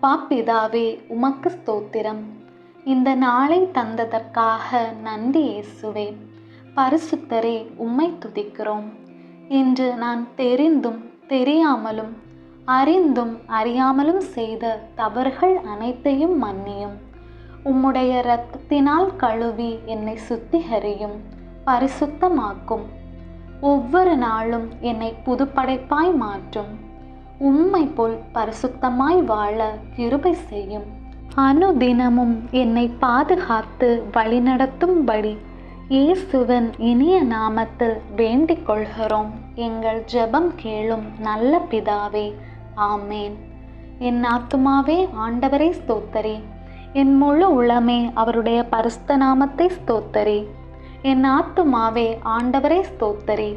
அப்பா பிதாவே உமக்கு ஸ்தோத்திரம். இந்த நாளை தந்ததற்காக நன்றி இயேசுவே. பரிசுத்தரே உம்மை துதிக்கிறோம். இன்று நான் தெரிந்தும் தெரியாமலும் அறிந்தும் அறியாமலும் செய்த தவறுகள் அனைத்தையும் மன்னியும். உம்முடைய இரத்தத்தினால் கழுவி என்னை சுத்திகரியும் பரிசுத்தமாக்கும். ஒவ்வொரு நாளும் என்னை புதுப்படைப்பாய் மாற்றும். உம்மை போல் பரிசுத்தமாய் வாழ கிருபை செய்யும். அனுதினமும் என்னை பாதுகாத்து வழிநடத்தும்படி இயேசுவின் இனிய நாமத்தில் வேண்டிக் கொள்கிறோம் எங்கள் ஜெபம் கேளும் நல்ல பிதாவே ஆமேன். என் ஆத்துமாவே ஆண்டவரை ஸ்தோத்தரி. என் முழு உளமே அவருடைய பரிஸ்த நாமத்தை ஸ்தோத்தரி. என் ஆத்துமாவே ஆண்டவரை ஸ்தோத்தரி.